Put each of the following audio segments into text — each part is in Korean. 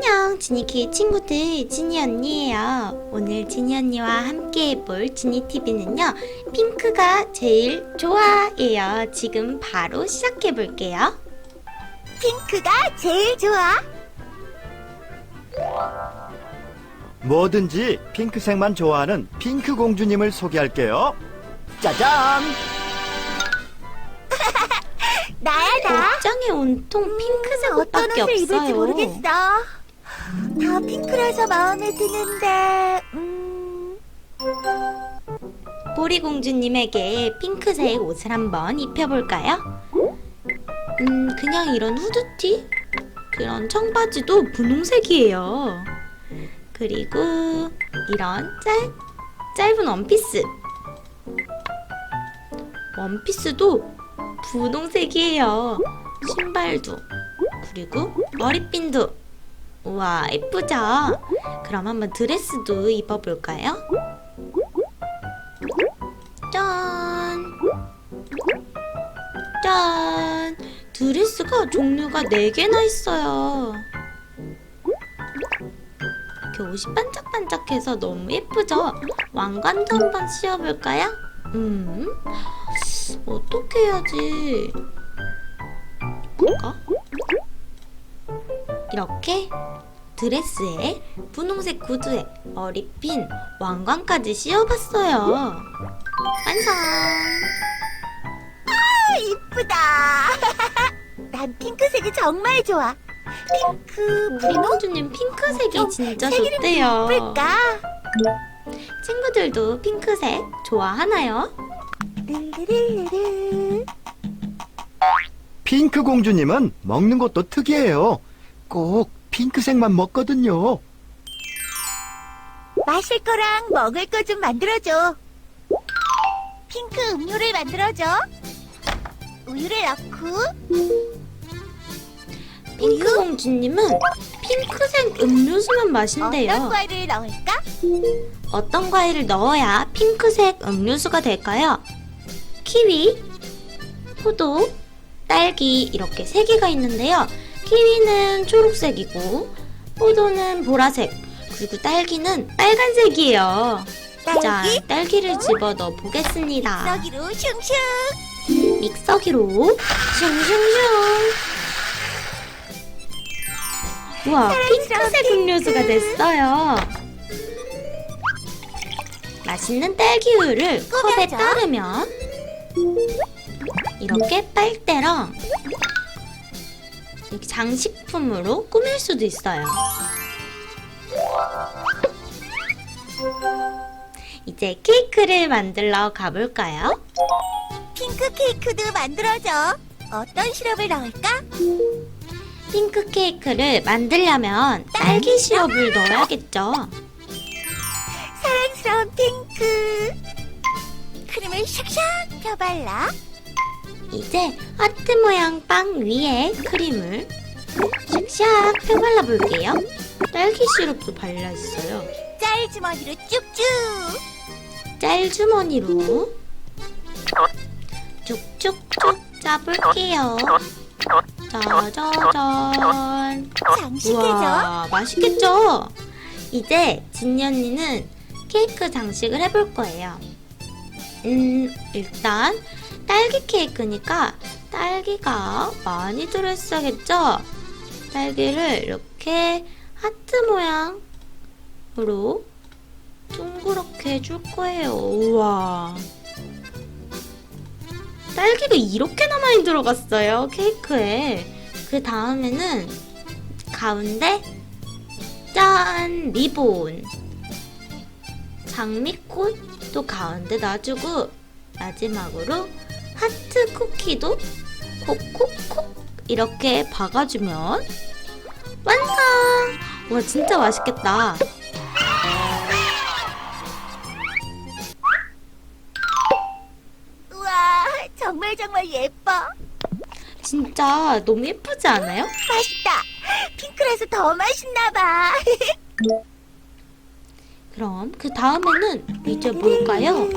안녕, 지니키의 친구들, 지니 언니예요. 오늘 지니 언니와 함께 해볼 지니TV는요, 핑크가 제일 좋아예요. 지금 바로 시작해 볼게요. 핑크가 제일 좋아. 뭐든지 핑크색만 좋아하는 핑크 공주님을 소개할게요. 짜잔! 나야 나. 옷장에 온통 핑크색 음, 어떤 옷밖에 옷을 입을지 없어요. 모르겠어. 다 핑크라서 마음에 드는데. 음, 보리 공주님에게 핑크색 옷을 한번 입혀볼까요? 음, 그냥 이런 후드티? 그런 청바지도 분홍색이에요. 그리고 이런 짧, 짧은 원피스. 원피스도 분홍색이에요. 신발도. 그리고 머리핀도. 우와, 예쁘죠? 그럼 한번 드레스도 입어볼까요? 짠! 짠! 드레스가 종류가 4개나 있어요. 이렇게 옷이 반짝반짝해서 너무 예쁘죠? 왕관도 한번 씌워볼까요? 음, 어떻게 해야지? 이렇게 드레스에 분홍색 구두에 머리핀 왕관까지 씌워봤어요. 완성! 아, 이쁘다. 난 핑크색이 정말 좋아. 핑크, 분홍? 공주님 핑크색이 좀 진짜 색 좋대요. 예쁠까? 친구들도 핑크색 좋아하나요? 르르르르. 핑크 공주님은 먹는 것도 특이해요. 꼭 핑크색만 먹거든요. 마실 거랑 먹을 거 좀 만들어줘. 핑크 음료를 만들어줘. 우유를 넣고 핑크 공주님은 핑크색 음료수만 어떤 마신대요. 과일을 넣을까? 어떤 과일을 넣어야 핑크색 음료수가 될까요? 키위, 포도, 딸기 이렇게 세 개가 있는데요. 키위는 초록색이고 포도는 보라색 그리고 딸기는 빨간색이에요. 딸기? 자, 딸기를 집어 넣어 보겠습니다. 믹서기로 슝슝. 믹서기로 슝슝슝. 우와, 핑크색 음료수가 됐어요. 맛있는 딸기 우유를 컵에. 따르면 이렇게 빨대랑 이렇게 장식품으로 꾸밀 수도 있어요. 이제 케이크를 만들러 가볼까요? 핑크 케이크도 만들어줘. 어떤 시럽을 넣을까? 핑크 케이크를 만들려면 딸기 시럽을 넣어야겠죠. 사랑스러운 핑크. 크림을 샥샥 펴발라. 이제 하트 모양 빵 위에 크림을 샥샥 펴발라 볼게요. 딸기 시럽도 발라 있어요. 짤 주머니로 쭉쭉. 짤 주머니로 쭉쭉쭉 짜볼게요. 짜자잔. 장식해줘. 우와, 맛있겠죠? 이제 진이 언니는 케이크 장식을 해볼 거예요. 음, 일단 딸기 케이크니까 딸기가 많이 들어있어야겠죠? 딸기를 이렇게 하트 모양으로 둥그렇게 해줄 거예요. 우와. 딸기가 이렇게나 많이 들어갔어요, 케이크에. 그 다음에는 가운데 짠! 리본. 장미꽃도 가운데 놔주고 마지막으로 하트 쿠키도 콕콕콕 이렇게 박아주면 완성! 와 진짜 맛있겠다. 우와, 정말 정말 예뻐. 진짜 너무 예쁘지 않아요? 맛있다. 핑크라서 더 맛있나 봐. 그럼 그 다음에는 이제 뭘까요?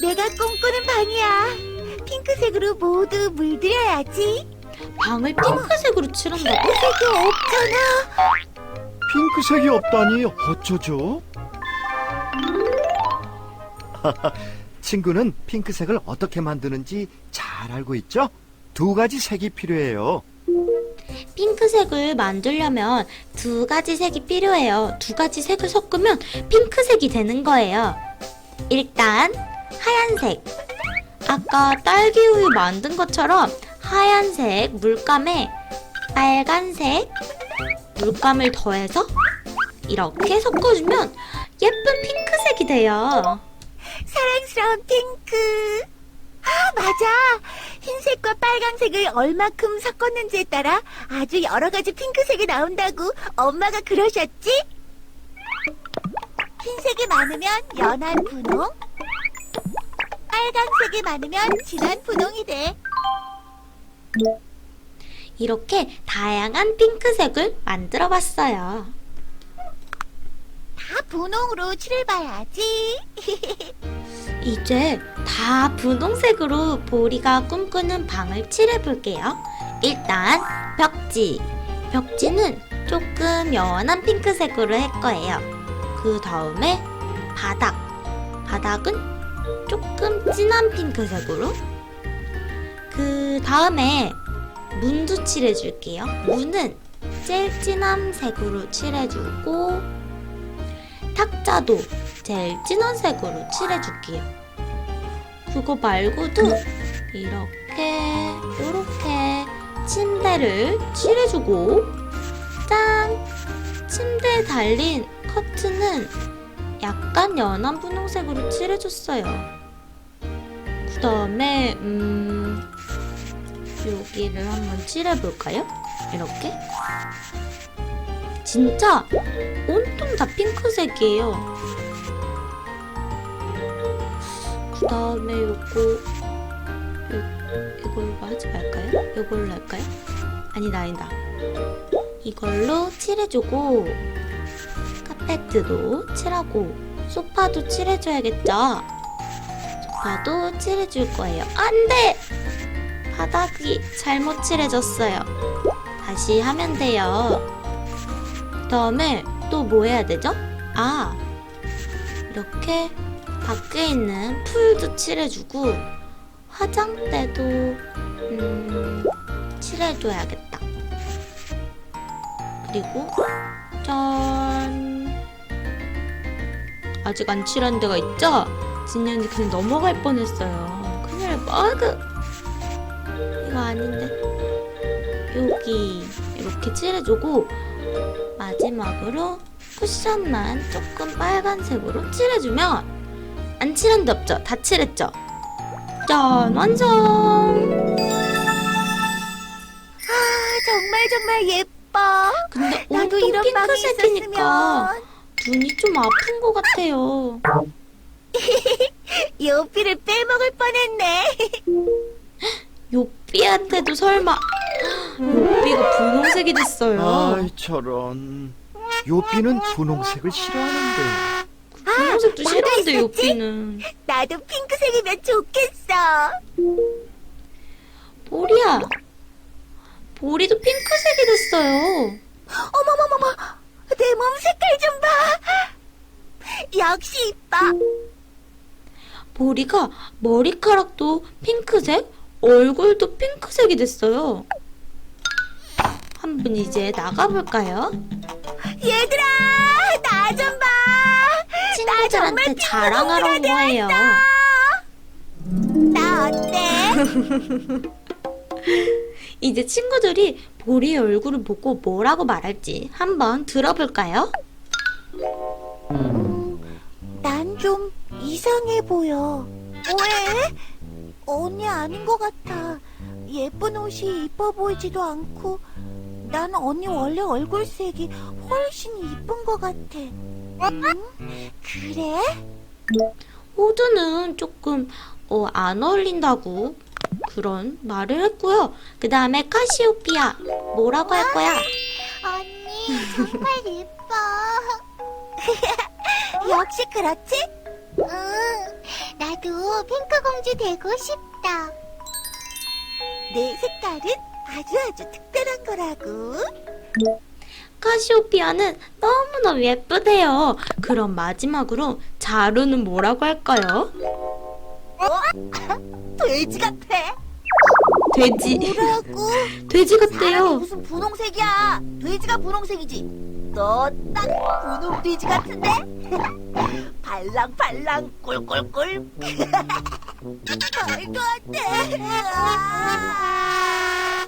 내가 꿈꾸는 방이야. 핑크색으로 모두 물들여야지. 방을 핑크색으로 칠한다고? 색이 없잖아. 핑크색이 없다니 어쩌죠? 친구는 핑크색을 어떻게 만드는지 잘 알고 있죠? 두 가지 색이 필요해요. 핑크색을 만들려면 두 가지 색이 필요해요. 두 가지 색을 섞으면 핑크색이 되는 거예요. 일단 하얀색. 아까 딸기 우유 만든 것처럼 하얀색 물감에 빨간색 물감을 더해서 이렇게 섞어주면 예쁜 핑크색이 돼요. 사랑스러운 핑크. 아, 맞아. 흰색과 빨강색을 얼마큼 섞었는지에 따라 아주 여러 가지 핑크색이 나온다고 엄마가 그러셨지? 흰색이 많으면 연한 분홍, 빨강색이 많으면 진한 분홍이 돼. 이렇게 다양한 핑크색을 만들어 봤어요. 다 분홍으로 칠해봐야지. 이제 다 분홍색으로 보리가 꿈꾸는 방을 칠해볼게요. 일단 벽지. 벽지는 조금 연한 핑크색으로 할 거예요. 그 다음에 바닥. 바닥은 조금 진한 핑크색으로. 그 다음에 문도 칠해줄게요. 문은 제일 진한 색으로 칠해주고 탁자도 제일 진한 색으로 칠해줄게요. 그거 말고도 이렇게 이렇게 침대를 칠해주고 짠! 침대에 달린 커튼은 약간 연한 분홍색으로 칠해줬어요. 그 다음에 음 여기를 한번 칠해볼까요? 이렇게 진짜 온통 다 핑크색이에요. 그 다음에 요거 요, 이걸로 하지 말까요? 이걸로 할까요? 아니다 아니다 이걸로 칠해주고 카페트도 칠하고 소파도 칠해줘야겠죠? 소파도 칠해줄 거예요 안 돼! 바닥이 잘못 칠해졌어요 다시 하면 돼요 그 다음에 또 뭐 해야 되죠? 아 이렇게 밖에 있는 풀도 칠해주고 화장대도 음, 칠해줘야겠다. 그리고 짠 아직 안 칠한 데가 있죠? 진현이 그냥 넘어갈 뻔했어요. 큰일. 아그 이거 아닌데 여기 이렇게 칠해주고 마지막으로 쿠션만 조금 빨간색으로 칠해주면 안 칠한 데 없죠? 다 칠했죠? 짠! 완성! 아, 정말 정말 예뻐. 근데 나도 온통 이런 방이 핑크색이니까 있었으면 눈이 좀 아픈 것 같아요. 요피를 빼먹을 뻔했네. 요삐한테도 설마 요삐가 분홍색이 됐어요. 아이 저런. 요삐는 분홍색을 싫어하는데. 분홍색도 싫어한데 있었지? 요삐는. 나도 핑크색이면 좋겠어. 보리야. 보리도 핑크색이 됐어요. 어머머머머, 내 몸 색깔 좀 봐. 역시 이뻐. 보리가 머리카락도 핑크색, 얼굴도 핑크색이 됐어요. 한번 이제 나가볼까요? 얘들아, 나 좀 봐. 친구들한테 정말 자랑하러 온 거예요. 나 어때? 이제 친구들이 보리의 얼굴을 보고 뭐라고 말할지 한번 들어볼까요? 난 좀 이상해 보여. 왜? 언니 아닌 것 같아. 예쁜 옷이 이뻐 보이지도 않고, 난 언니 원래 얼굴색이 훨씬 이쁜 것 같아. 응? 그래? 호두는 조금 어, 안 어울린다고 그런 말을 했고요. 그 다음에 카시오피아 뭐라고 할 거야? 언니 정말 예뻐. 역시 그렇지? 응. 나도 핑크 공주 되고 싶다. 내 색깔은 아주 아주 특별한 거라고. 카시오피아는 너무너무 예쁘대요. 그럼 마지막으로 자루는 뭐라고 할까요? 돼지 같아. 돼지. 뭐라고? 돼지 사람이 같대요. 무슨 분홍색이야? 돼지가 분홍색이지. 너 딱 분홍 돼지 같은데? 발랑발랑 꿀꿀꿀. 말도 안 돼. 아.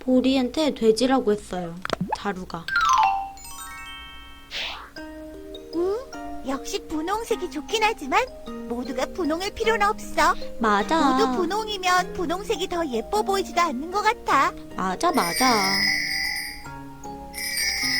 보리한테 돼지라고 했어요. 자루가. 역시 분홍색이 좋긴 하지만 모두가 분홍일 필요는 없어. 맞아. 모두 분홍이면 분홍색이 더 예뻐 보이지도 않는 것 같아. 맞아, 맞아.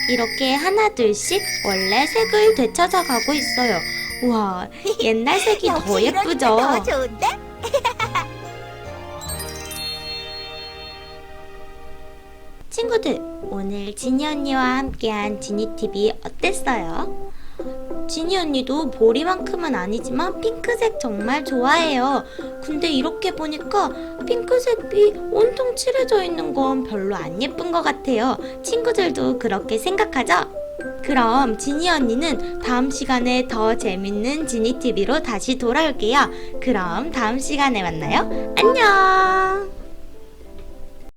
이렇게 하나둘씩 원래 색을 되찾아 가고 있어요. 우와, 옛날 색이 더 역시 이러니까 예쁘죠? 더 좋은데? 친구들, 오늘 지니 언니와 함께한 지니TV 어땠어요? 지니 언니도 보리만큼은 아니지만 핑크색 정말 좋아해요. 근데 이렇게 보니까 핑크색이 온통 칠해져 있는 건 별로 안 예쁜 것 같아요. 친구들도 그렇게 생각하죠? 그럼 지니 언니는 다음 시간에 더 재밌는 지니TV로 다시 돌아올게요. 그럼 다음 시간에 만나요. 안녕!